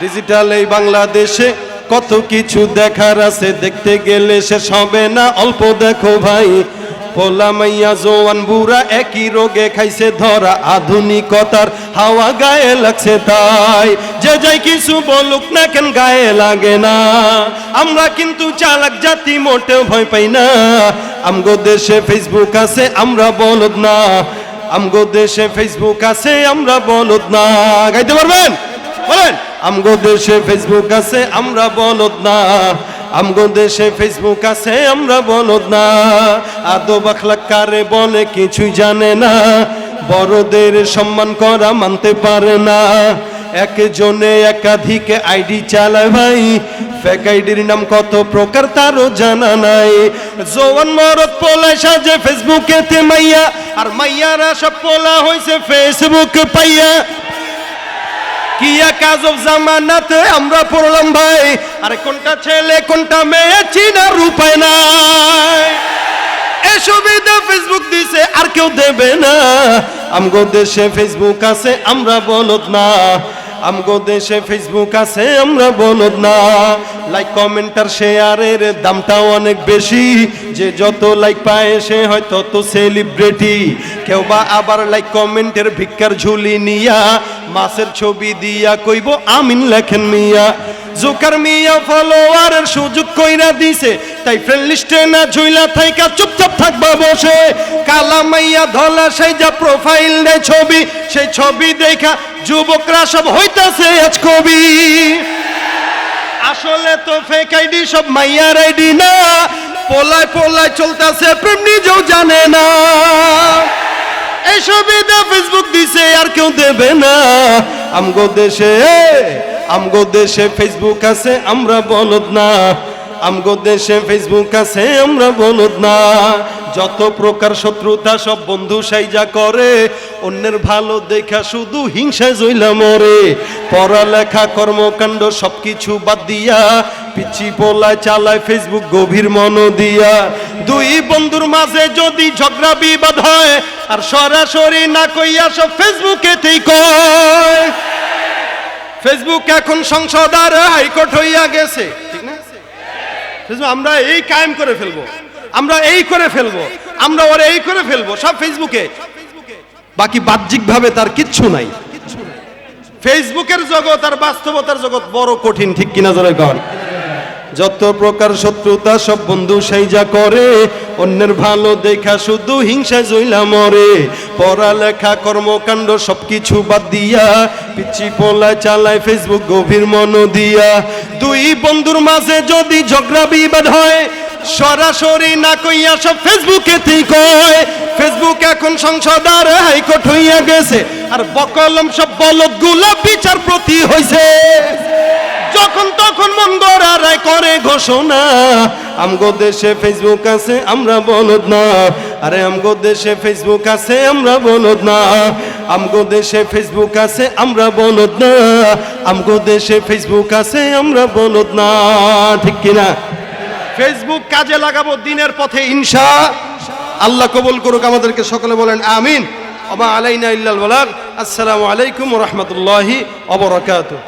Digital এই বাংলাদেশে কত কিছু দেখার আছে, দেখতে গেলে শেষ হবে না। অল্প দেখো ভাই পোলা মাইয়া, জোয়ান বুড়া একই রোগে খাইছে ধরা। আধুনিকতার হাওয়া গায়ে লাগছে তাই। যে যাই কিছু বলুক না কেন গায়ে লাগে না। আমরা কিন্তু চালাক জাতি, মোটেও ভয় পাই না। আমগো দেশে ফেসবুক আছে, আমরা বলদ না। আমগো দেশে ফেসবুক আছে, আমরা বলদ না। গাইতে পারবেন? বলেন। আমগো দেশে ফেসবুক আছে, আমরা বলদ না। আমগো দেশে ফেসবুক আছে, আমরা বলদ না। আদো বাখলা কারে বলে কিছুই জানে না। বড়দের সম্মান করা মানতে পারে না। একজনে একাধিক আইডি চালায় ভাই। ফেক আইডির নাম কত প্রকার তারও জানা নাই। জোয়ান মরদ পোলায় সাজে ফেসবুকে মাইয়া। আর মাইয়ারা সব পোলা হয়েছে ফেসবুক পাইয়া। কি এক আজব জামানাতে আমরা পড়লাম ভাই? আরে কোনটা ছেলে, কোনটা মেয়ে চিনার উপায় নাই। সুবিধা ফেসবুক দিছে, আর কেউ দেবে না। আমগো দেশে ফেসবুক আছে, আমরা বলদ না। আমগো দেশে ফেসবুক আছে, আমরা বলদ না। লাইক কমেন্টার শেয়ারের দামটাও অনেক বেশি। যে যত লাইক পায়, সে হয় তত সেলিব্রিটি কেউ বা আবার লাইক কমেন্টের ভিক্ষার ঝুলি নিয়া মাসের ছবি দিয়া কইব, আমিন লেখেন মিয়া। জোকার মিয়া ফলোয়ারের সুযোগ কইরা দিছে। তাই ফ্রেন্ড লিস্টে না ঝুইলা থাইকা চুপচাপ থাকবা বসে। কালা মাইয়া ধলা সেই যা প্রোফাইল দেয় ছবি, সেই ছবি দেখা যুবকরা সব হইতাছে আজ কবি। আসলে তো ফেক আইডি সব মাইয়ার আইডি না। পোলায় পোলায় চলতেছে, প্রেম নিজেও জানে না। সুবিধা ফেসবুক দিছে, আর কেউ দেবে না। আমগো দেশে আমগো দেশে ফেসবুক আছে, আমরা বলদ না। আমগো দেশে ফেসবুক আছে, আমরা বলদ না। যত প্রকার শত্রুতা সব বন্ধু সাইজা করে, অন্যের ভালো দেখা শুধু হিংসায় জইলা মরে। পড়ালেখা, কর্মকাণ্ড সবকিছু বাদ দিয়া পিচি পোলায় চালায় ফেসবুক গভীর মন দিয়া। দুই বন্ধুর মাঝে যদি ঝগড়া বিবাদ হয়, আর সরাসরি না কইয়া সব ফেসবুকেতেই কয়। ফেসবুক এখন সংসদ আর হাইকোর্ট হইয়া গেছে, ঠিক না? আমরা এই কায়েম করে ফেলব, আমরা এই করে ফেলব, আমরা ওরা এই করে ফেলব, সব ফেসবুকে বাকি বাহ্যিকভাবে তার কিচ্ছু নাই। ফেসবুকের জগৎ আর বাস্তবতার জগৎ বড় কঠিন, ঠিক কিনা জোরে কর যত প্রকার শত্রুতা সব বন্ধু সাইজা করে, অন্যের ভালো দেখা শুধু হিংসা জইলা মরে। পড়ালেখা, কর্মকাণ্ড সবকিছু বাদ দিয়া পিচি পোলায় চালায় ফেসবুক গভীর মন দিয়া। দুই বন্ধুর মাঝে যদি ঝগড়া বিবাদ হয়, সরাসরি না কইয়া সব ফেসবুকেতেই কয়। ফেসবুক এখন সংসদ আর হাইকোর্ট হইয়া গেছে, আর বকলম সব বলদগুলা বিচার প্রতি হইছে। যখন তখন মন গড়া রায় করে ঘোষণা। আমগো দেশে ফেসবুক আছে, আমরা বলদ না। আরে আমগো দেশে ফেসবুক আছে, আমরা বলদ না। আমগো দেশে ফেসবুক আছে, আমরা বলদ না। আমগো দেশে ফেসবুক আছে, আমরা বলদ না। ঠিক কিনা? ফেসবুক কাজে লাগাবো দিনের পথে ইনশা আল্লাহ কবুল করুক, আমাদেরকে সকলে বলেন আমিন। অবা আলাইনা ইল্লাল বলাগ। আসসালামু আলাইকুম রহমতুল্লাহি অবরাকাতুহ